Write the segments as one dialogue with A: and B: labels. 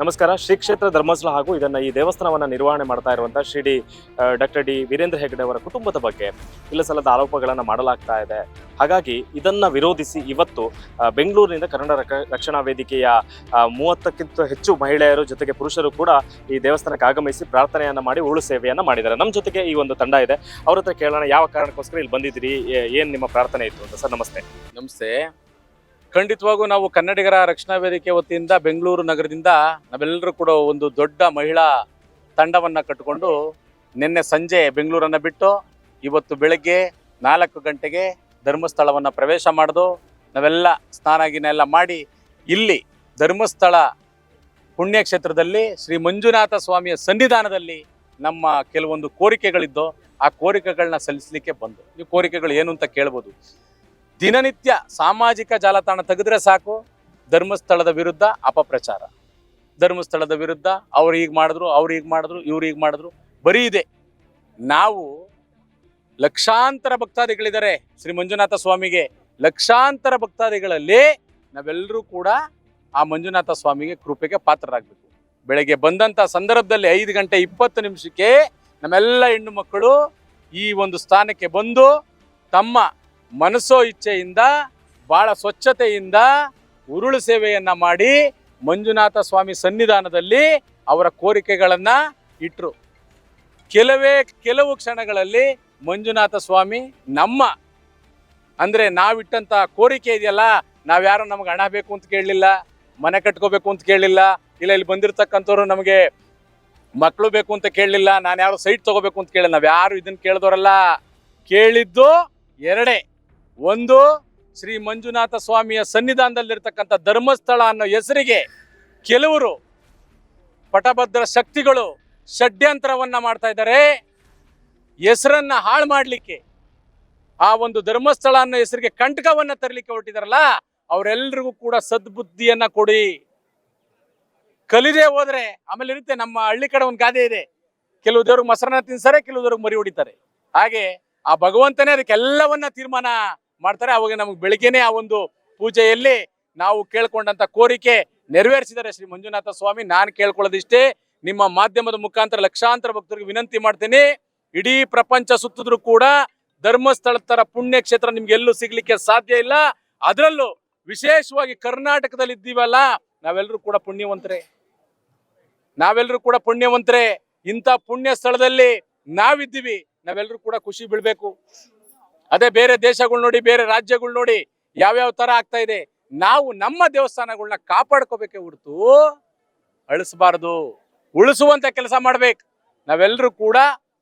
A: ನಮಸ್ಕಾರ. ಶ್ರೀ ಕ್ಷೇತ್ರ ಧರ್ಮಸ್ಥಳ ಹಾಗೂ ಇದನ್ನ ಈ ದೇವಸ್ಥಾನವನ್ನ ನಿರ್ವಹಣೆ ಮಾಡ್ತಾ ಇರುವಂಥ Shri D doctor D Veerendra Hegde ಅವರ ಕುಟುಂಬದ ಬಗ್ಗೆ ಇಲ್ಲ ಸಲ್ಲದ ಆರೋಪಗಳನ್ನು ಮಾಡಲಾಗ್ತಾ ಇದೆ. ಹಾಗಾಗಿ ಇದನ್ನ ವಿರೋಧಿಸಿ ಇವತ್ತು ಬೆಂಗಳೂರಿನಿಂದ ಕನ್ನಡ ರಕ- ರಕ್ಷಣಾ ವೇದಿಕೆಯ ಮೂವತ್ತಕ್ಕಿಂತ ಹೆಚ್ಚು ಮಹಿಳೆಯರು ಜೊತೆಗೆ ಪುರುಷರು ಕೂಡ ಈ ದೇವಸ್ಥಾನಕ್ಕೆ ಆಗಮಿಸಿ ಪ್ರಾರ್ಥನೆಯನ್ನ ಮಾಡಿ ಉಳು ಸೇವೆಯನ್ನ ಮಾಡಿದ್ದಾರೆ. ನಮ್ಮ ಜೊತೆಗೆ ಈ ಒಂದು ತಂಡ ಇದೆ. ಅವ್ರ ಹತ್ರ ಕೇಳೋಣ, ಯಾವ ಕಾರಣಕ್ಕೋಸ್ಕರ ಇಲ್ಲಿ ಬಂದಿದ್ದೀರಿ ಏನು ನಿಮ್ಮ ಪ್ರಾರ್ಥನೆ ಇತ್ತು ಅಂತ? ಸರ್, ನಮಸ್ತೆ.
B: ನಮಸ್ತೆ. ಖಂಡಿತವಾಗೂ ನಾವು ಕನ್ನಡಿಗರ ರಕ್ಷಣಾ ವೇದಿಕೆ ವತಿಯಿಂದ ಬೆಂಗಳೂರು ನಗರದಿಂದ ನಾವೆಲ್ಲರೂ ಕೂಡ ಒಂದು ದೊಡ್ಡ ಮಹಿಳಾ ತಂಡವನ್ನು ಕಟ್ಟಿಕೊಂಡು ನಿನ್ನೆ ಸಂಜೆ ಬೆಂಗಳೂರನ್ನು ಬಿಟ್ಟು ಇವತ್ತು ಬೆಳಗ್ಗೆ ನಾಲ್ಕು ಗಂಟೆಗೆ ಧರ್ಮಸ್ಥಳವನ್ನು ಪ್ರವೇಶ ಮಾಡಿದು ನಾವೆಲ್ಲ ಸ್ನಾನ ಎಲ್ಲ ಮಾಡಿ ಇಲ್ಲಿ ಧರ್ಮಸ್ಥಳ ಪುಣ್ಯಕ್ಷೇತ್ರದಲ್ಲಿ ಶ್ರೀ ಮಂಜುನಾಥ ಸ್ವಾಮಿಯ ಸನ್ನಿಧಾನದಲ್ಲಿ ನಮ್ಮ ಕೆಲವೊಂದು ಕೋರಿಕೆಗಳಿದ್ದು ಆ ಕೋರಿಕೆಗಳನ್ನ ಸಲ್ಲಿಸಲಿಕ್ಕೆ ಬಂದು. ಈ ಕೋರಿಕೆಗಳು ಏನು ಅಂತ ಕೇಳ್ಬೋದು. ದಿನನಿತ್ಯ ಸಾಮಾಜಿಕ ಜಾಲತಾಣ ತೆಗೆದ್ರೆ ಸಾಕು. ಧರ್ಮಸ್ಥಳದ ವಿರುದ್ಧ ಅಪಪ್ರಚಾರ. ಧರ್ಮಸ್ಥಳದ ವಿರುದ್ಧ ಅವ್ರು ಹೀಗೆ ಮಾಡಿದ್ರು, ಅವ್ರು ಹೀಗೆ ಮಾಡಿದ್ರು, ಇವ್ರು ಹೀಗೆ ಮಾಡಿದ್ರು. ಬರೀ ಇದೆ. ನಾವು ಲಕ್ಷಾಂತರ ಭಕ್ತಾದಿಗಳಿದ್ದಾರೆ ಶ್ರೀ ಮಂಜುನಾಥ ಸ್ವಾಮಿಗೆ. ಲಕ್ಷಾಂತರ ಭಕ್ತಾದಿಗಳಲ್ಲಿ ನಾವೆಲ್ಲರೂ ಕೂಡ ಆ ಮಂಜುನಾಥ ಸ್ವಾಮಿಗೆ ಕೃಪೆಗೆ ಪಾತ್ರರಾಗಬೇಕು. ಬೆಳಗ್ಗೆ ಬಂದಂಥ ಸಂದರ್ಭದಲ್ಲಿ ಐದು ಗಂಟೆ ಇಪ್ಪತ್ತು ನಿಮಿಷಕ್ಕೆ ನಮ್ಮೆಲ್ಲ ಹೆಣ್ಣು ಮಕ್ಕಳು ಈ ಒಂದು ಸ್ಥಾನಕ್ಕೆ ಬಂದು ತಮ್ಮ ಮನಸ್ಸೋ ಇಚ್ಛೆಯಿಂದ ಬಹಳ ಸ್ವಚ್ಛತೆಯಿಂದ ಉರುಳು ಸೇವೆಯನ್ನ ಮಾಡಿ ಮಂಜುನಾಥ ಸ್ವಾಮಿ ಸನ್ನಿಧಾನದಲ್ಲಿ ಅವರ ಕೋರಿಕೆಗಳನ್ನು ಇಟ್ರು. ಕೆಲವೇ, ಕೆಲವು ಕ್ಷಣಗಳಲ್ಲಿ ಮಂಜುನಾಥ ಸ್ವಾಮಿ ನಮ್ಮ, ಅಂದ್ರೆ ನಾವಿಟ್ಟಂಥ ಕೋರಿಕೆ ಇದೆಯಲ್ಲ ನಾವ್ಯಾರು ನಮ್ಗೆ ಹಣ ಬೇಕು ಅಂತ ಕೇಳಲಿಲ್ಲ, ಮನೆ ಕಟ್ಕೋಬೇಕು ಅಂತ ಕೇಳಲಿಲ್ಲ, ಇಲ್ಲ ಇಲ್ಲಿ ಬಂದಿರತಕ್ಕಂಥವ್ರು ನಮಗೆ ಮಕ್ಕಳು ಬೇಕು ಅಂತ ಕೇಳಲಿಲ್ಲ, ನಾನು ಯಾರು ಸೈಟ್ ತಗೋಬೇಕು ಅಂತ ಕೇಳಿಲ್ಲ, ನಾವು ಯಾರು ಇದನ್ನ ಕೇಳಿದವರಲ್ಲ ಕೇಳಿದ್ದು ಎರಡೇ. ಒಂದು ಶ್ರೀ ಮಂಜುನಾಥ ಸ್ವಾಮಿಯ ಸನ್ನಿಧಾನದಲ್ಲಿರ್ತಕ್ಕಂಥ ಧರ್ಮಸ್ಥಳ ಅನ್ನೋ ಹೆಸರಿಗೆ ಕೆಲವರು ಪಟಭದ್ರ ಶಕ್ತಿಗಳು ಷಡ್ಯಂತ್ರವನ್ನ ಮಾಡ್ತಾ ಇದ್ದಾರೆ. ಹೆಸರನ್ನ ಹಾಳು ಮಾಡಲಿಕ್ಕೆ, ಆ ಒಂದು ಧರ್ಮಸ್ಥಳ ಅನ್ನೋ ಹೆಸರಿಗೆ ಕಂಟಕವನ್ನ ತರಲಿಕ್ಕೆ ಹೊರಟಿದಾರಲ್ಲ ಅವರೆಲ್ಲರಿಗೂ ಕೂಡ ಸದ್ಬುದ್ಧಿಯನ್ನ ಕೊಡಿ. ಕಲಿದೆ ಹೋದ್ರೆ ಆಮೇಲೆ ಇರುತ್ತೆ, ನಮ್ಮ ಹಳ್ಳಿ ಕಡೆ ಒಂದು ಗಾದೆ ಇದೆ. ಕೆಲವು ದೇವ್ರಿಗೆ ಮೊಸರನ್ನ ತಿನ್ಸಾರೆ ಕೆಲವು ದೇವ್ರಿಗೆ ಮರಿ ಹೊಡಿತಾರೆ. ಹಾಗೆ ಆ ಭಗವಂತನೇ ಅದಕ್ಕೆಲ್ಲವನ್ನ ತೀರ್ಮಾನ ಮಾಡ್ತಾರೆ. ಅವಾಗ ನಮ್ಗೆ ಬೆಳಿಗ್ಗೆನೆ ಆ ಒಂದು ಪೂಜೆಯಲ್ಲಿ ನಾವು ಕೇಳ್ಕೊಂಡಂತ ಕೋರಿಕೆ ನೆರವೇರಿಸಿದ್ದಾರೆ ಶ್ರೀ ಮಂಜುನಾಥ ಸ್ವಾಮಿ. ನಾನು ಕೇಳ್ಕೊಳ್ಳೋದಿಷ್ಟೇ, ನಿಮ್ಮ ಮಾಧ್ಯಮದ ಮುಖಾಂತರ ಲಕ್ಷಾಂತರ ಭಕ್ತರಿಗೆ ವಿನಂತಿ ಮಾಡ್ತೀನಿ. ಇಡೀ ಪ್ರಪಂಚ ಸುತ್ತಿದ್ರು ಕೂಡ ಧರ್ಮಸ್ಥಳ ತರ ಪುಣ್ಯ ಕ್ಷೇತ್ರ ನಿಮ್ಗೆ ಎಲ್ಲೂ ಸಿಗ್ಲಿಕ್ಕೆ ಸಾಧ್ಯ ಇಲ್ಲ. ಅದರಲ್ಲೂ ವಿಶೇಷವಾಗಿ ಕರ್ನಾಟಕದಲ್ಲಿ ಇದ್ದೀವಲ್ಲ ನಾವೆಲ್ಲರೂ ಕೂಡ ಪುಣ್ಯವಂತರೇ. ನಾವೆಲ್ಲರೂ ಕೂಡ ಪುಣ್ಯವಂತರೇ. ಇಂಥ ಪುಣ್ಯ ಸ್ಥಳದಲ್ಲಿ ನಾವಿದ್ದೀವಿ. ನಾವೆಲ್ಲರೂ ಕೂಡ ಖುಷಿ ಬೀಳ್ಬೇಕು. ಅದೇ ಬೇರೆ ದೇಶಗಳು ನೋಡಿ, ಬೇರೆ ರಾಜ್ಯಗಳು ನೋಡಿ ಯಾವ್ಯಾವ ತರ ಆಗ್ತಾ ಇದೆ, ನಾವು ನಮ್ಮ ದೇವಸ್ಥಾನಗಳನ್ನ ಕಾಪಾಡ್ಕೋಬೇಕೆ ಹೊರತು ಅಳಿಸಬಾರದು. ಉಳಿಸುವಂತ ಕೆಲಸ ಮಾಡ್ಬೇಕು. ನಾವೆಲ್ಲರೂ ಕೂಡ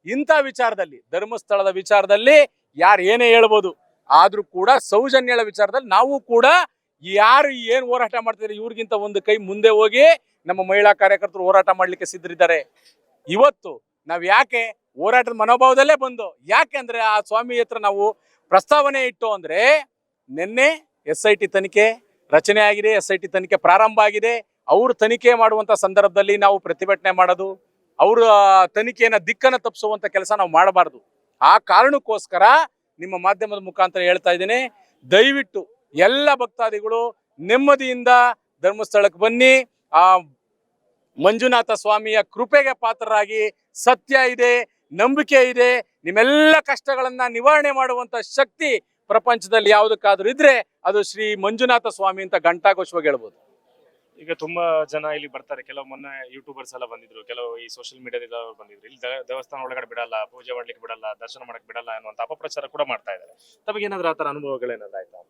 B: ಇಂಥ ವಿಚಾರದಲ್ಲಿ, ಧರ್ಮಸ್ಥಳದ ವಿಚಾರದಲ್ಲಿ ಯಾರು ಏನೇ ಹೇಳ್ಬೋದು, ಆದ್ರೂ ಕೂಡ ಸೌಜನ್ಯಗಳ ವಿಚಾರದಲ್ಲಿ ನಾವು ಕೂಡ ಯಾರು ಏನ್ ಹೋರಾಟ ಮಾಡ್ತಿದ್ರೆ, ಇವ್ರಿಗಿಂತ ಒಂದು ಕೈ ಮುಂದೆ ಹೋಗಿ ನಮ್ಮ ಮಹಿಳಾ ಕಾರ್ಯಕರ್ತರು ಹೋರಾಟ ಮಾಡ್ಲಿಕ್ಕೆ ಸಿದ್ಧರಿದ್ದಾರೆ. ಇವತ್ತು ನಾವ್ ಯಾಕೆ ಹೋರಾಟದ ಮನೋಭಾವದಲ್ಲೇ ಬಂದು ಯಾಕೆಂದ್ರೆ ಆ ಸ್ವಾಮಿ ಹತ್ರ ನಾವು ಪ್ರಸ್ತಾವನೆ ಇಟ್ಟು ಅಂದ್ರೆ ನಿನ್ನೆ ಎಸ್ ಐ ಟಿ ತನಿಖೆ ರಚನೆ ಆಗಿದೆ ಎಸ್ ಐ ಟಿ ತನಿಖೆ ಪ್ರಾರಂಭ ಆಗಿದೆ. ಅವರು ತನಿಖೆ ಮಾಡುವಂತ ಸಂದರ್ಭದಲ್ಲಿ ನಾವು ಪ್ರತಿಭಟನೆ ಮಾಡೋದು, ಅವರ ತನಿಖೆಯನ್ನ ದಿಕ್ಕನ್ನು ತಪ್ಪಿಸುವಂತ ಕೆಲಸ ನಾವು ಮಾಡಬಾರ್ದು. ಆ ಕಾರಣಕ್ಕೋಸ್ಕರ ನಿಮ್ಮ ಮಾಧ್ಯಮದ ಮುಖಾಂತರ ಹೇಳ್ತಾ ಇದ್ದೀನಿ, ದಯವಿಟ್ಟು ಎಲ್ಲ ಭಕ್ತಾದಿಗಳು ನೆಮ್ಮದಿಯಿಂದ ಧರ್ಮಸ್ಥಳಕ್ಕೆ ಬನ್ನಿ. ಆ ಮಂಜುನಾಥ ಸ್ವಾಮಿಯ ಕೃಪೆಗೆ ಪಾತ್ರರಾಗಿ ಸತ್ಯ ಇದೆ. ನಂಬಿಕೆ ಇದೆ ನಿಮ್ಮೆಲ್ಲ ಕಷ್ಟಗಳನ್ನ ನಿವಾರಣೆ ಮಾಡುವಂತ ಶಕ್ತಿ ಪ್ರಪಂಚದಲ್ಲಿ ಯಾವುದಕ್ಕಾದ್ರೂ ಇದ್ರೆ ಅದು ಶ್ರೀ ಮಂಜುನಾಥ ಸ್ವಾಮಿ ಅಂತ ಘಂಟಾಘೋಷವಾಗಿ ಹೇಳ್ಬೋದು.
A: ಈಗ ತುಂಬಾ ಜನ ಇಲ್ಲಿ ಬರ್ತಾರೆ. ಕೆಲವು ಮೊನ್ನೆ ಯೂಟ್ಯೂಬರ್ಸ್ ಎಲ್ಲ ಬಂದಿದ್ರು ಕೆಲವು ಈ ಸೋಷಿಯಲ್ ಮೀಡಿಯಾದಿಂದ ಬಂದಿದ್ರು. ಇಲ್ಲಿ ದ- ದೇವಸ್ಥಾನ ಒಳಗಡೆ ಬಿಡಲ್ಲ ಪೂಜೆ ಮಾಡ್ಲಿಕ್ಕೆ ಬಿಡಲ್ಲ ದರ್ಶನ ಮಾಡಕ್ ಬಿಡಲ್ಲ ಅನ್ನುವಂತ ಅಪಪ್ರಚಾರ ಕೂಡ ಮಾಡ್ತಾ ಇದ್ದಾರೆ. ತಮಗೆ ಏನಾದ್ರೂ ಆತರ ಅನುಭವಗಳೇನಾದ್ರು ಆಯ್ತಾ?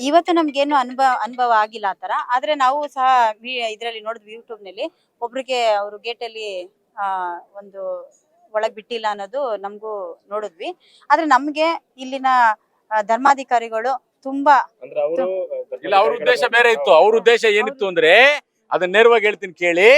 C: ಇವತ್ತು ನಮ್ಗೇನು ಅನುಭವ ಅನುಭವ ಆಗಿಲ್ಲ ಆತರ ತರ ಆದ್ರೆ ನಾವು ಸಹ ಇದರಲ್ಲಿ ನೋಡಿದ್ವಿ ಯೂಟ್ಯೂಬ್ನಲ್ಲಿ ಒಬ್ರಿಗೆ ಅವರು ಗೇಟ್ ಅಲ್ಲಿ ಆ ಒಂದು ಒಳಗ್ ಬಿಟ್ಟಿಲ್ಲ ಅನ್ನೋದು ನಮಗೂ ನೋಡಿದ್ವಿ. ಆದ್ರೆ ನಮ್ಗೆ ಇಲ್ಲಿನ ಧರ್ಮಾಧಿಕಾರಿಗಳು ತುಂಬಾ
A: ಅಂದ್ರೆ ಅವರು
B: ಇಲ್ಲ ಅವ್ರ ಉದ್ದೇಶ ಬೇರೆ ಇತ್ತು. ಅವ್ರ ಉದ್ದೇಶ ಏನಿತ್ತು ಅಂದ್ರೆ ಅದನ್ನ ನೇರವಾಗಿ ಹೇಳ್ತೀನಿ ಕೇಳಿ.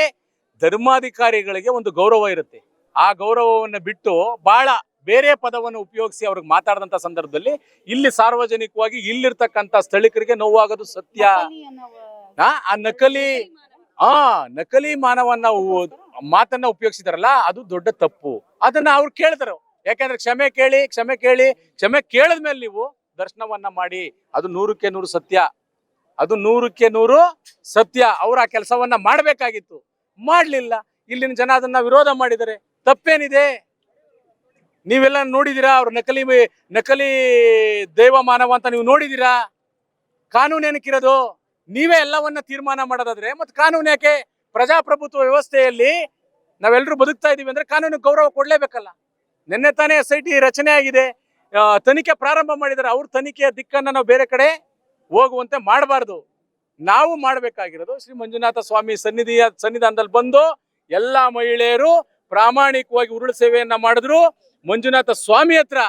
B: ಧರ್ಮಾಧಿಕಾರಿಗಳಿಗೆ ಒಂದು ಗೌರವ ಇರುತ್ತೆ. ಆ ಗೌರವವನ್ನ ಬಿಟ್ಟು ಬಹಳ ಬೇರೆ ಪದವನ್ನು ಉಪಯೋಗಿಸಿ ಅವ್ರಿಗೆ ಮಾತಾಡಿದಂತ ಸಂದರ್ಭದಲ್ಲಿ ಇಲ್ಲಿ ಸಾರ್ವಜನಿಕವಾಗಿ ಇಲ್ಲಿರ್ತಕ್ಕಂತ ಸ್ಥಳೀಕರಿಗೆ ನೋವಾಗೋದು ಸತ್ಯ. ಆ ನಕಲಿ ಆ, ನಕಲಿ ಮಾನವನ್ನ ಮಾತನ್ನ ಉಪಯೋಗಿಸಿದಾರಲ್ಲ, ಅದು ದೊಡ್ಡ ತಪ್ಪು. ಅದನ್ನ ಅವ್ರು ಕೇಳಿದ್ರು ಯಾಕಂದ್ರೆ ಕ್ಷಮೆ ಕೇಳಿ ಕ್ಷಮೆ ಕೇಳಿ, ಕ್ಷಮೆ ಕೇಳಿದ್ಮೇಲೆ ನೀವು ದರ್ಶನವನ್ನ ಮಾಡಿ. ಅದು ನೂರಕ್ಕೆ ನೂರು ಸತ್ಯ. ಅದು ನೂರಕ್ಕೆ ನೂರು ಸತ್ಯ. ಅವ್ರ ಆ ಕೆಲಸವನ್ನ ಮಾಡ್ಬೇಕಾಗಿತ್ತು. ಮಾಡ್ಲಿಲ್ಲ. ಇಲ್ಲಿನ ಜನ ಅದನ್ನ ವಿರೋಧ ಮಾಡಿದರೆ ತಪ್ಪೇನಿದೆ? ನೀವೆಲ್ಲ ನೋಡಿದೀರಾ? ಅವ್ರ ನಕಲಿ ನಕಲಿ ದೈವ ಮಾನವ ಅಂತ ನೀವು ನೋಡಿದೀರಾ? ಕಾನೂನು ಏನಕ್ಕಿರೋದು ನೀವೇ ಎಲ್ಲವನ್ನ ತೀರ್ಮಾನ ಮಾಡೋದಾದ್ರೆ ಮತ್ತೆ ಕಾನೂನು ಯಾಕೆ ಪ್ರಜಾಪ್ರಭುತ್ವ ವ್ಯವಸ್ಥೆಯಲ್ಲಿ ನಾವೆಲ್ಲರೂ ಬದುಕ್ತಾ ಇದೀವಿ ಅಂದ್ರೆ ಕಾನೂನು ಗೌರವ ಕೊಡ್ಲೇಬೇಕಲ್ಲ. ನಿನ್ನೆ ತಾನೇ ಎಸ್ ಐ ಟಿ ರಚನೆ ಆಗಿದೆ. ತನಿಖೆ ಪ್ರಾರಂಭ ಮಾಡಿದರೆ ಅವ್ರ ತನಿಖೆಯ ದಿಕ್ಕನ್ನ ನಾವು ಬೇರೆ ಕಡೆ ಹೋಗುವಂತೆ ಮಾಡಬಾರ್ದು. ನಾವು ಮಾಡಬೇಕಾಗಿರೋದು ಶ್ರೀ ಮಂಜುನಾಥ ಸ್ವಾಮಿ ಸನ್ನಿಧಿಯ ಸನ್ನಿಧಾನದಲ್ಲಿ ಬಂದು ಎಲ್ಲಾ ಮಹಿಳೆಯರು ಪ್ರಾಮಾಣಿಕವಾಗಿ ಉರುಳು ಸೇವೆಯನ್ನ ಮಾಡಿದ್ರು. ಮಂಜುನಾಥ ಸ್ವಾಮಿ ಹತ್ರ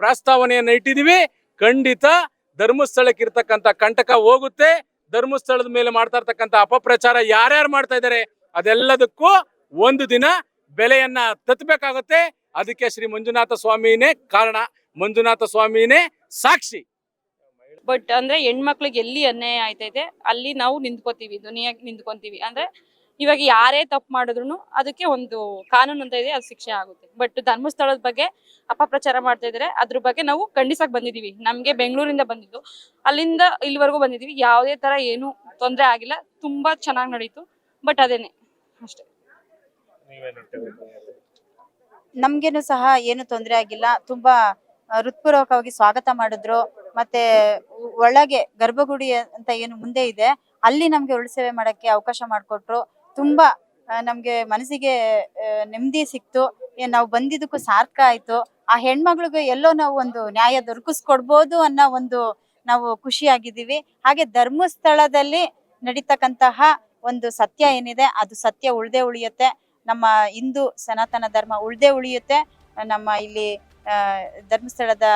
B: ಪ್ರಸ್ತಾವನೆಯನ್ನ ಇಟ್ಟಿದೀವಿ. ಖಂಡಿತ ಧರ್ಮಸ್ಥಳಕ್ಕೆ ಇರ್ತಕ್ಕಂಥ ಕಂಟಕ ಹೋಗುತ್ತೆ. ಧರ್ಮಸ್ಥಳದ ಮೇಲೆ ಮಾಡ್ತಾ ಇರ್ತಕ್ಕಂಥ ಅಪಪ್ರಚಾರ ಯಾರ್ಯಾರು ಮಾಡ್ತಾ ಇದ್ದಾರೆ, ಅದೆಲ್ಲದಕ್ಕೂ ಒಂದು ದಿನ ಬೆಲೆಯನ್ನ ತತ್ತಬೇಕಾಗುತ್ತೆ ಅದಕ್ಕೆ ಶ್ರೀ ಮಂಜುನಾಥ ಸ್ವಾಮಿನೇ ಕಾರಣ. ಮಂಜುನಾಥ ಸ್ವಾಮಿನೇ ಸಾಕ್ಷಿ.
D: ಬಟ್ ಅಂದ್ರೆ ಹೆಣ್ಮಕ್ಳಿಗೆ ಎಲ್ಲಿ ಅನ್ಯಾಯ ಆಯ್ತೈತೆ, ಅಲ್ಲಿ ನಾವು ನಿಂತ್ಕೋತೀವಿ ಧ್ವನಿಯಾಗಿ ನಿಂತ್ಕೊಂತೀವಿ. ಅಂದ್ರೆ ಇವಾಗ ಯಾರೇ ತಪ್ಪು ಮಾಡಿದ್ರು ಅದಕ್ಕೆ ಒಂದು ಕಾನೂನು ಅಂತ ಇದೆ, ಅದು ಶಿಕ್ಷೆ ಆಗುತ್ತೆ. ಬಟ್ ಧರ್ಮಸ್ಥಳದ ಬಗ್ಗೆ ಅಪಪ್ರಚಾರ ಮಾಡ್ತಾ ಇದ್ರೆ ಅದ್ರ ಬಗ್ಗೆ ನಾವು ಖಂಡಿಸಕ್ ಬಂದಿದೀವಿ ನಮ್ಗೆ ಬೆಂಗಳೂರಿಂದ ಬಂದಿದ್ದು. ಅಲ್ಲಿಂದ ಇಲ್ಲಿವರೆಗೂ ಬಂದಿದೀವಿ ಯಾವುದೇ ತರ ಏನು ತೊಂದರೆ ಆಗಿಲ್ಲ. ತುಂಬಾ ಚೆನ್ನಾಗಿ ನಡೀತು. ಬಟ್ ಅದೇನೆ. ಅಷ್ಟೇ.
C: ನಮ್ಗೇನು ಸಹ ಏನು ತೊಂದರೆ ಆಗಿಲ್ಲ. ತುಂಬಾ ಹೃತ್ಪೂರ್ವಕವಾಗಿ ಸ್ವಾಗತ ಮಾಡಿದ್ರು. ಮತ್ತೆ ಒಳಗೆ ಗರ್ಭಗುಡಿ ಅಂತ ಏನು ಮುಂದೆ ಇದೆ. ಅಲ್ಲಿ ನಮ್ಗೆ ಉಳಿಸೇವೆ ಸೇವೆ ಮಾಡಕ್ಕೆ ಅವಕಾಶ ಮಾಡಿಕೊಟ್ರು. ತುಂಬಾ ನಮಗೆ ಮನಸ್ಸಿಗೆ ನೆಮ್ಮದಿ ಸಿಕ್ತು. ನಾವು ಬಂದಿದ್ದಕ್ಕೂ ಸಾರ್ಥಕ ಆಯ್ತು. ಆ ಹೆಣ್ಮಗಳಿಗೆ ಎಲ್ಲೋ ನಾವು ಒಂದು ನ್ಯಾಯ ದೊರಕಿಸ್ಕೊಡ್ಬೋದು ಅನ್ನೋ ಒಂದು ನಾವು ಖುಷಿಯಾಗಿದ್ದೀವಿ. ಹಾಗೆ ಧರ್ಮಸ್ಥಳದಲ್ಲಿ ನಡೀತಕ್ಕಂತಹ ಒಂದು ಸತ್ಯ ಏನಿದೆ, ಅದು ಸತ್ಯ ಉಳ್ದೇ ಉಳಿಯುತ್ತೆ. ನಮ್ಮ ಹಿಂದೂ ಸನಾತನ ಧರ್ಮ ಉಳ್ದೇ ಉಳಿಯುತ್ತೆ. ನಮ್ಮ ಇಲ್ಲಿ ಧರ್ಮಸ್ಥಳದ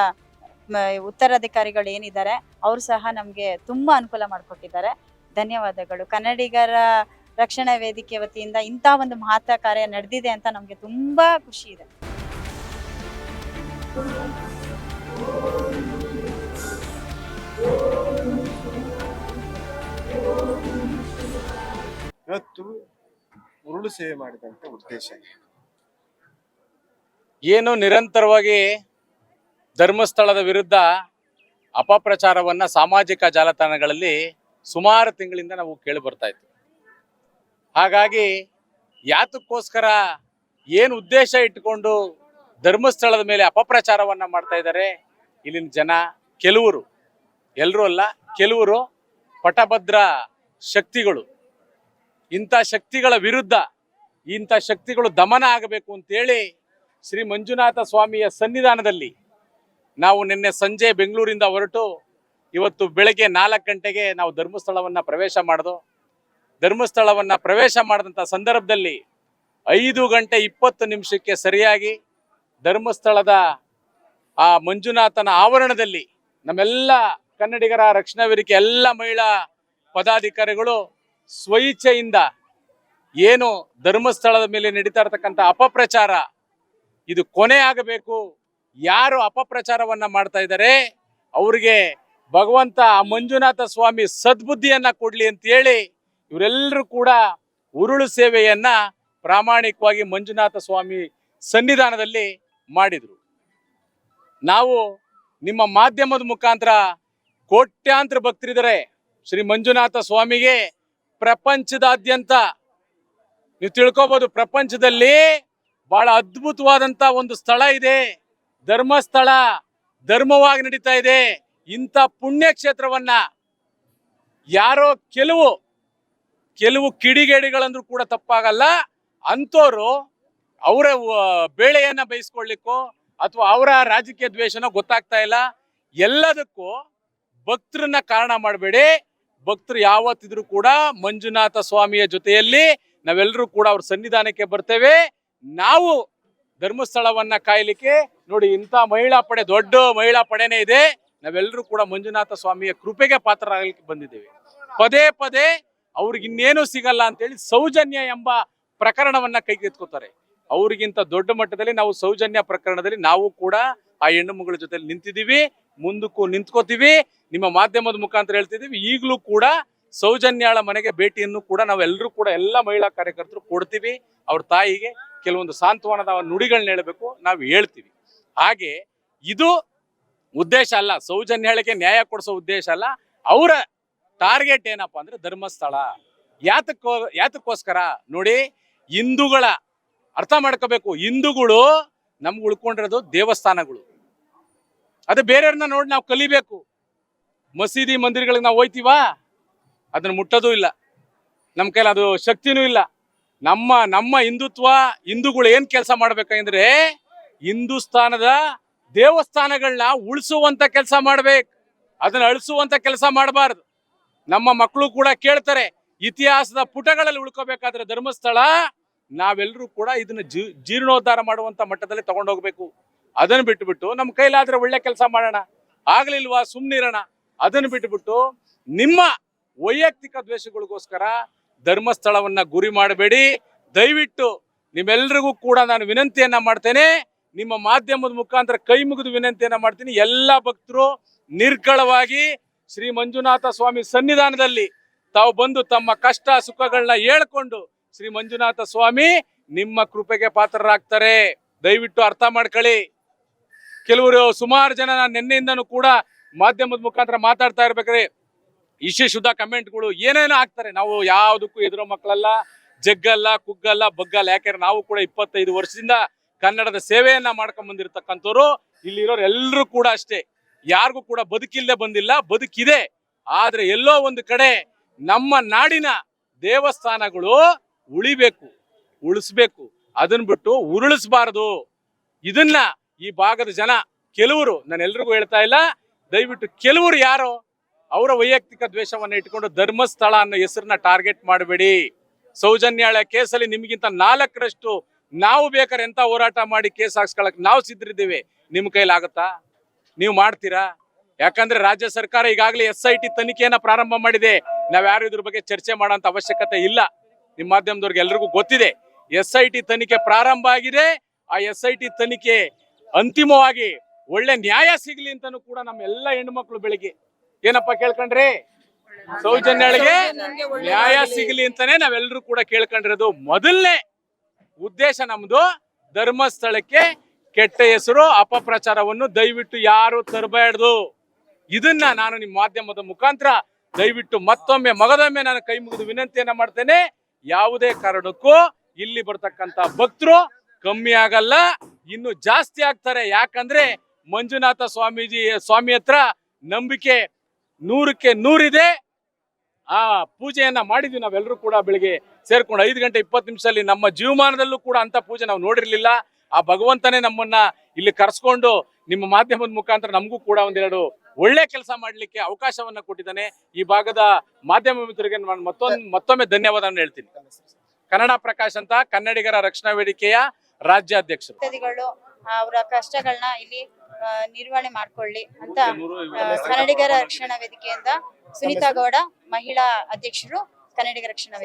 C: ಉತ್ತರಾಧಿಕಾರಿಗಳು ಏನಿದ್ದಾರೆ, ಅವರು ಸಹ ನಮಗೆ ತುಂಬಾ ಅನುಕೂಲ ಮಾಡಿಕೊಟ್ಟಿದ್ದಾರೆ. ಧನ್ಯವಾದಗಳು. ಕನ್ನಡಿಗರ ರಕ್ಷಣಾ ವೇದಿಕೆ ವತಿಯಿಂದ ಇಂಥ ಒಂದು ಮಹತ್ವ ಕಾರ್ಯ ನಡೆದಿದೆ ಅಂತ ನಮಗೆ ತುಂಬಾ ಖುಷಿ ಇದೆ
E: ಇವತ್ತು ಉರುಳು ಸೇವೆ ಮಾಡಿದಂತ ಉದ್ದೇಶ ಏನು?
B: ಏನು ನಿರಂತರವಾಗಿ ಧರ್ಮಸ್ಥಳದ ವಿರುದ್ಧ ಅಪಪ್ರಚಾರವನ್ನ ಸಾಮಾಜಿಕ ಜಾಲತಾಣಗಳಲ್ಲಿ ಸುಮಾರು ತಿಂಗಳಿಂದ ನಾವು ಕೇಳಿ ಬರ್ತಾ ಇದ್ವಿ ಹಾಗಾಗಿ ಯಾತಕ್ಕೋಸ್ಕರ ಏನು ಉದ್ದೇಶ ಇಟ್ಟುಕೊಂಡು ಧರ್ಮಸ್ಥಳದ ಮೇಲೆ ಅಪಪ್ರಚಾರವನ್ನ ಮಾಡ್ತಾ ಇದ್ದಾರೆ, ಇಲ್ಲಿನ ಜನ ಕೆಲವರು ಎಲ್ಲರೂ ಅಲ್ಲ, ಕೆಲವರು ಪಟಭದ್ರ ಶಕ್ತಿಗಳು. ಇಂಥ ಶಕ್ತಿಗಳ ವಿರುದ್ಧ, ಇಂಥ ಶಕ್ತಿಗಳು ದಮನ ಆಗಬೇಕು ಅಂತೇಳಿ ಶ್ರೀ ಮಂಜುನಾಥ ಸ್ವಾಮಿಯ ಸನ್ನಿಧಾನದಲ್ಲಿ ನಾವು ನಿನ್ನೆ ಸಂಜೆ ಬೆಂಗಳೂರಿಂದ ಹೊರಟು ಇವತ್ತು ಬೆಳಗ್ಗೆ ನಾಲ್ಕು ಗಂಟೆಗೆ ನಾವು ಧರ್ಮಸ್ಥಳವನ್ನು ಪ್ರವೇಶ ಮಾಡಿದು ಧರ್ಮಸ್ಥಳವನ್ನ ಪ್ರವೇಶ ಮಾಡಿದಂಥ ಸಂದರ್ಭದಲ್ಲಿ ಐದು ಗಂಟೆ ಇಪ್ಪತ್ತು ನಿಮಿಷಕ್ಕೆ ಸರಿಯಾಗಿ ಧರ್ಮಸ್ಥಳದ ಆ ಮಂಜುನಾಥನ ಆವರಣದಲ್ಲಿ ನಮ್ಮೆಲ್ಲ ಕನ್ನಡಿಗರ ರಕ್ಷಣಾ ವೇದಿಕೆ ಎಲ್ಲ ಮಹಿಳಾ ಪದಾಧಿಕಾರಿಗಳು ಸ್ವಇಚ್ಛೆಯಿಂದ ಏನು ಧರ್ಮಸ್ಥಳದ ಮೇಲೆ ನಡೀತಾ ಇರತಕ್ಕಂಥ ಅಪಪ್ರಚಾರ ಇದು ಕೊನೆ ಆಗಬೇಕು. ಯಾರು ಅಪಪ್ರಚಾರವನ್ನ ಮಾಡ್ತಾ ಇದ್ದಾರೆ? ಅವ್ರಿಗೆ ಭಗವಂತ ಮಂಜುನಾಥ ಸ್ವಾಮಿ ಸದ್ಬುದ್ಧಿಯನ್ನ ಕೊಡ್ಲಿ ಅಂತ ಹೇಳಿ ಇವರೆಲ್ಲರೂ ಕೂಡ ಉರುಳು ಸೇವೆಯನ್ನ ಪ್ರಾಮಾಣಿಕವಾಗಿ ಮಂಜುನಾಥ ಸ್ವಾಮಿ ಸನ್ನಿಧಾನದಲ್ಲಿ ಮಾಡಿದ್ರು. ನಾವು ನಿಮ್ಮ ಮಾಧ್ಯಮದ ಮುಖಾಂತರ ಕೋಟ್ಯಾಂತರ ಭಕ್ತರಿದ್ದಾರೆ. ಶ್ರೀ ಮಂಜುನಾಥ ಸ್ವಾಮಿಗೆ ಪ್ರಪಂಚದಾದ್ಯಂತ ನೀವು ತಿಳ್ಕೊಬಹುದು ಪ್ರಪಂಚದಲ್ಲಿ ಬಹಳ ಅದ್ಭುತವಾದಂತ ಒಂದು ಸ್ಥಳ ಇದೆ. ಧರ್ಮಸ್ಥಳ, ಧರ್ಮವಾಗಿ ನಡೀತಾ ಇದೆ. ಇಂಥ ಪುಣ್ಯ ಕ್ಷೇತ್ರವನ್ನ ಯಾರೋ ಕೆಲವು ಕೆಲವು ಕಿಡಿಗೇಡಿಗಳಂದ್ರೂ ಕೂಡ ತಪ್ಪಾಗಲ್ಲ. ಅಂಥವ್ರು ಅವರ ಬೇಳೆಯನ್ನ ಬಯಸ್ಕೊಳ್ಳಿಕ್ಕೋ ಅಥವಾ ಅವರ ರಾಜಕೀಯ ದ್ವೇಷನೋ ಗೊತ್ತಾಗ್ತಾ ಇಲ್ಲ. ಎಲ್ಲದಕ್ಕೂ ಭಕ್ತರನ್ನ ಕಾರಣ ಮಾಡಬೇಡಿ. ಭಕ್ತರು ಯಾವತ್ತಿದ್ರು ಕೂಡ ಮಂಜುನಾಥ ಸ್ವಾಮಿಯ ಜೊತೆಯಲ್ಲಿ ನಾವೆಲ್ಲರೂ ಕೂಡ ಅವ್ರ ಸನ್ನಿಧಾನಕ್ಕೆ ಬರ್ತೇವೆ. ನಾವು ಧರ್ಮಸ್ಥಳವನ್ನ ಕಾಯ್ಲಿಕ್ಕೆ ನೋಡಿ ಇಂಥ ಮಹಿಳಾ ಪಡೆ, ದೊಡ್ಡ ಮಹಿಳಾ ಪಡೆನೇ ಇದೆ. ನಾವೆಲ್ಲರೂ ಕೂಡ ಮಂಜುನಾಥ ಸ್ವಾಮಿಯ ಕೃಪೆಗೆ ಪಾತ್ರರಾಗಲಿಕ್ಕೆ ಬಂದಿದ್ದೇವೆ. ಪದೇ ಪದೇ ಅವ್ರಿಗೆ ಇನ್ನೇನು ಸಿಗಲ್ಲ ಅಂತೇಳಿ ಸೌಜನ್ಯ ಎಂಬ ಪ್ರಕರಣವನ್ನ ಕೈಗೆತ್ಕೋತಾರೆ ಅವ್ರಿಗಿಂತ ದೊಡ್ಡ ಮಟ್ಟದಲ್ಲಿ ನಾವು ಸೌಜನ್ಯ ಪ್ರಕರಣದಲ್ಲಿ ನಾವು ಕೂಡ ಆ ಹೆಣ್ಣು ಮಗಳ ಜೊತೆ ನಿಂತಿದ್ದೀವಿ, ಮುಂದಕ್ಕೂ ನಿಂತ್ಕೋತೀವಿ, ನಿಮ್ಮ ಮಾಧ್ಯಮದ ಮುಖಾಂತರ ಹೇಳ್ತಿದ್ದೀವಿ, ಈಗಲೂ ಕೂಡ ಸೌಜನ್ಯಾಳ ಮನೆಗೆ ಭೇಟಿಯನ್ನು ಕೂಡ ನಾವೆಲ್ಲರೂ ಕೂಡ ಎಲ್ಲ ಮಹಿಳಾ ಕಾರ್ಯಕರ್ತರು ಕೊಡ್ತೀವಿ, ಅವ್ರ ತಾಯಿಗೆ ಕೆಲವೊಂದು ಸಾಂತ್ವನದ ನುಡಿಗಳನ್ನ ಹೇಳಬೇಕು, ನಾವು ಹೇಳ್ತೀವಿ. ಹಾಗೆ ಇದು ಉದ್ದೇಶ ಅಲ್ಲ, ಸೌಜನ್ಯಾಳಿಗೆ ನ್ಯಾಯ ಕೊಡಿಸೋ ಉದ್ದೇಶ ಅಲ್ಲ, ಅವರ ಟಾರ್ಗೆಟ್ ಏನಪ್ಪಾ ಅಂದ್ರೆ ಧರ್ಮಸ್ಥಳ. ಯಾತಕ್ಕೋ, ಯಾತಕ್ಕೋಸ್ಕರ ನೋಡಿ, ಹಿಂದೂಗಳ, ಅರ್ಥ ಮಾಡ್ಕೋಬೇಕು, ಹಿಂದೂಗಳು ನಮ್ಗೆ ಉಳ್ಕೊಂಡಿರೋದು ದೇವಸ್ಥಾನಗಳು. ಅದು ಬೇರೆಯವ್ರನ್ನ ನೋಡಿ ನಾವು ಕಲಿಬೇಕು. ಮಸೀದಿ ಮಂದಿರಗಳಿಗೆ ನಾವು ಹೋಯ್ತೀವಾ? ಅದನ್ನ ಮುಟ್ಟೋದು ಇಲ್ಲ. ನಮ್ಮ ಕೈಲಿ ಅದು ಶಕ್ತಿನೂ ಇಲ್ಲ. ನಮ್ಮ ನಮ್ಮ ಹಿಂದುತ್ವ, ಹಿಂದೂಗಳು ಏನ್ ಕೆಲಸ ಮಾಡ್ಬೇಕಂದ್ರೆ ಹಿಂದೂಸ್ತಾನದ ದೇವಸ್ಥಾನಗಳನ್ನ ಉಳಿಸುವಂತ ಕೆಲಸ ಮಾಡ್ಬೇಕು. ಅದನ್ನ ಅಳಿಸುವಂತ ಕೆಲಸ ಮಾಡಬಾರ್ದು. ನಮ್ಮ ಮಕ್ಕಳು ಕೂಡ ಕೇಳ್ತಾರೆ, ಇತಿಹಾಸದ ಪುಟಗಳಲ್ಲಿ ಉಳ್ಕೋಬೇಕಾದ್ರೆ ಧರ್ಮಸ್ಥಳ ನಾವೆಲ್ಲರೂ ಕೂಡ ಇದನ್ನ ಜೀರ್ಣೋದ್ಧಾರ ಮಾಡುವಂತ ಮಟ್ಟದಲ್ಲಿ ತಗೊಂಡೋಗ್ಬೇಕು ಅದನ್ನ ಬಿಟ್ಬಿಟ್ಟು ನಮ್ಮ ಕೈಲಾದ್ರೆ ಒಳ್ಳೆ ಕೆಲಸ ಮಾಡೋಣ, ಆಗ್ಲಿಲ್ವಾ ಸುಮ್ನಿರೋಣ. ಅದನ್ನ ಬಿಟ್ಬಿಟ್ಟು ನಿಮ್ಮ ವೈಯಕ್ತಿಕ ದ್ವೇಷಗಳಿಗೋಸ್ಕರ ಧರ್ಮಸ್ಥಳವನ್ನ ಗುರಿ ಮಾಡಬೇಡಿ. ದಯವಿಟ್ಟು ನಿಮ್ಮೆಲ್ರಿಗೂ ಕೂಡ ನಾನು ವಿನಂತಿಯನ್ನ ಮಾಡ್ತೇನೆ. ನಿಮ್ಮ ಮಾಧ್ಯಮದ ಮುಖಾಂತರ ಕೈ ಮುಗಿದು ವಿನಂತಿಯನ್ನ ಮಾಡ್ತೀನಿ. ಎಲ್ಲ ಭಕ್ತರು ನಿರ್ಗಳವಾಗಿ ಶ್ರೀ ಮಂಜುನಾಥ ಸ್ವಾಮಿ ಸನ್ನಿಧಾನದಲ್ಲಿ ತಾವು ಬಂದು ತಮ್ಮ ಕಷ್ಟ ಸುಖಗಳನ್ನ ಹೇಳ್ಕೊಂಡು ಶ್ರೀ ಮಂಜುನಾಥ ಸ್ವಾಮಿ ನಿಮ್ಮ ಕೃಪೆಗೆ ಪಾತ್ರರಾಗ್ತಾರೆ. ದಯವಿಟ್ಟು ಅರ್ಥ ಮಾಡ್ಕೊಳ್ಳಿ. ಕೆಲವರು ಸುಮಾರು ಜನ ನಾನು ನಿನ್ನೆಯಿಂದನೂ ಕೂಡ ಮಾಧ್ಯಮದ ಮುಖಾಂತರ ಮಾತಾಡ್ತಾ ಇರ್ಬೇಕ್ರಿ ಇಶಿ ಶುದ್ಧ ಕಮೆಂಟ್ಗಳು ಏನೇನೋ ಆಗ್ತಾರೆ ನಾವು ಯಾವುದಕ್ಕೂ ಎದುರೋ ಮಕ್ಕಳಲ್ಲ, ಜಗ್ಗಲ್ಲ, ಕುಗ್ಗಲ್ಲ, ಬಗ್ಗಲ್ಲ. ಯಾಕೆಂದ್ರೆ ನಾವು ಕೂಡ ಇಪ್ಪತ್ತೈದು ವರ್ಷದಿಂದ ಕನ್ನಡದ ಸೇವೆಯನ್ನ ಮಾಡ್ಕೊಂಡ್ ಬಂದಿರತಕ್ಕಂಥವ್ರು. ಇಲ್ಲಿರೋರು ಎಲ್ಲರೂ ಕೂಡ ಅಷ್ಟೇ. ಯಾರಿಗೂ ಕೂಡ ಬದುಕಿಲ್ಲದೆ ಬಂದಿಲ್ಲ, ಬದುಕಿದೆ. ಆದ್ರೆ ಎಲ್ಲೋ ಒಂದು ಕಡೆ ನಮ್ಮ ನಾಡಿನ ದೇವಸ್ಥಾನಗಳು ಉಳಿಬೇಕು, ಉಳಿಸ್ಬೇಕು. ಅದನ್ನ ಬಿಟ್ಟು ಉರುಳಿಸಬಾರದು. ಇದನ್ನ ಈ ಭಾಗದ ಜನ ಕೆಲವರು, ನಾನು ಎಲ್ರಿಗೂ ಹೇಳ್ತಾ ಇಲ್ಲ, ದಯವಿಟ್ಟು ಕೆಲವರು ಯಾರೋ ಅವರ ವೈಯಕ್ತಿಕ ದ್ವೇಷವನ್ನ ಇಟ್ಕೊಂಡು ಧರ್ಮಸ್ಥಳ ಅನ್ನೋ ಹೆಸರನ್ನ ಟಾರ್ಗೆಟ್ ಮಾಡಬೇಡಿ. ಸೌಜನ್ಯಾಳ ಕೇಸಲ್ಲಿ ನಿಮಗಿಂತ ನಾಲ್ಕರಷ್ಟು ನಾವು ಬೇಕಾದ್ರೆ ಎಂತ ಹೋರಾಟ ಮಾಡಿ ಕೇಸ್ ಹಾಕ್ಸ್ಕೊಳಕ್ ನಾವು ಸಿದ್ಧರಿದ್ದೇವೆ. ನಿಮ್ ಕೈಲಾಗತ್ತಾ? ನೀವು ಮಾಡ್ತೀರಾ? ಯಾಕಂದ್ರೆ ರಾಜ್ಯ ಸರ್ಕಾರ ಈಗಾಗಲೇ ಎಸ್ ಐ ಟಿ ತನಿಖೆಯನ್ನ ಪ್ರಾರಂಭ ಮಾಡಿದೆ. ನಾವ್ ಯಾರು ಇದ್ರ ಬಗ್ಗೆ ಚರ್ಚೆ ಮಾಡೋಂತ ಅವಶ್ಯಕತೆ ಇಲ್ಲ. ನಿಮ್ಮ ಮಾಧ್ಯಮದವ್ರಿಗೆ ಎಲ್ರಿಗೂ ಗೊತ್ತಿದೆ. ಎಸ್ ಐ ಟಿ ತನಿಖೆ ಪ್ರಾರಂಭ ಆಗಿದೆ. ಆ ಎಸ್ ಐ ಟಿ ತನಿಖೆ ಅಂತಿಮವಾಗಿ ಒಳ್ಳೆ ನ್ಯಾಯ ಸಿಗ್ಲಿ ಅಂತಾನು ಕೂಡ ನಮ್ಮ ಎಲ್ಲ ಹೆಣ್ಮಕ್ಳು ಬೆಳಿಗ್ಗೆ. ಏನಪ್ಪ ಕೇಳ್ಕೊಂಡ್ರಿ? ಸೌಜನ್ಯಳಿಗೆ ನ್ಯಾಯ ಸಿಗ್ಲಿ ಅಂತಾನೆ ನಾವೆಲ್ಲರೂ ಕೂಡ ಕೇಳ್ಕೊಂಡಿರೋದು ಮೊದಲನೇ ಉದ್ದೇಶ ನಮ್ದು ಧರ್ಮಸ್ಥಳಕ್ಕೆ ಕೆಟ್ಟ ಹೆಸರು, ಅಪಪ್ರಚಾರವನ್ನು ದಯವಿಟ್ಟು ಯಾರು ತರಬೇಡ್ದು ಇದನ್ನ ನಾನು ನಿಮ್ಮ ಮಾಧ್ಯಮದ ಮುಖಾಂತರ ದಯವಿಟ್ಟು ಮತ್ತೊಮ್ಮೆ ಮಗದೊಮ್ಮೆ ನಾನು ಕೈ ಮುಗಿದು ವಿನಂತಿಯನ್ನ ಮಾಡ್ತೇನೆ. ಯಾವುದೇ ಕಾರಣಕ್ಕೂ ಇಲ್ಲಿ ಬರ್ತಕ್ಕಂತ ಭಕ್ತರು ಕಮ್ಮಿ ಆಗಲ್ಲ. ಇನ್ನು ಜಾಸ್ತಿ ಆಗ್ತಾರೆ. ಯಾಕಂದ್ರೆ ಮಂಜುನಾಥ ಸ್ವಾಮೀಜಿ, ಸ್ವಾಮಿ ಹತ್ರ ನಂಬಿಕೆ ನೂರಕ್ಕೆ ನೂರಿದೆ. ಆ ಪೂಜೆಯನ್ನ ಮಾಡಿದ್ವಿ ನಾವೆಲ್ಲರೂ ಕೂಡ ಬೆಳಿಗ್ಗೆ ಸೇರ್ಕೊಂಡು ಐದು ಗಂಟೆ ಇಪ್ಪತ್ತು ನಿಮಿಷದಲ್ಲಿ ನಮ್ಮ ಜೀವಮಾನದಲ್ಲೂ ಕೂಡ ಅಂತ ಪೂಜೆ ನಾವು ನೋಡಿರ್ಲಿಲ್ಲ. ಆ ಭಗವಂತನೇ ನಮ್ಮನ್ನ ಇಲ್ಲಿ ಕರ್ಸ್ಕೊಂಡು ನಿಮ್ಮ ಮಾಧ್ಯಮದ ಮುಖಾಂತರ ನಮಗೂ ಕೂಡ ಒಂದೆರಡು ಒಳ್ಳೆ ಕೆಲಸ ಮಾಡಲಿಕ್ಕೆ ಅವಕಾಶವನ್ನ ಕೊಟ್ಟಿದ್ದಾನೆ. ಈ ಭಾಗದ ಮಾಧ್ಯಮ ಮಿತ್ರರಿಗೆ ನಾನು ಮತ್ತೊಂದು ಮತ್ತೊಮ್ಮೆ ಧನ್ಯವಾದವನ್ನು ಹೇಳ್ತೀನಿ. ಕನ್ನಡ ಪ್ರಕಾಶ್ ಅಂತ ಕನ್ನಡಿಗರ ರಕ್ಷಣಾ ವೇದಿಕೆಯ ರಾಜ್ಯಾಧ್ಯಕ್ಷರು.
C: ಅವರ ಕಷ್ಟಗಳನ್ನ ಇಲ್ಲಿ ನಿರ್ವಹಣೆ ಮಾಡ್ಕೊಳ್ಳಿ ಅಂತ ಕನ್ನಡಿಗರ ರಕ್ಷಣಾ ವೇದಿಕೆಯಿಂದ ಸುನೀತಾ ಗೌಡ ಮಹಿಳಾ ಅಧ್ಯಕ್ಷರು ಕನ್ನಡಿಗರ ರಕ್ಷಣಾ ವೇದಿಕೆ.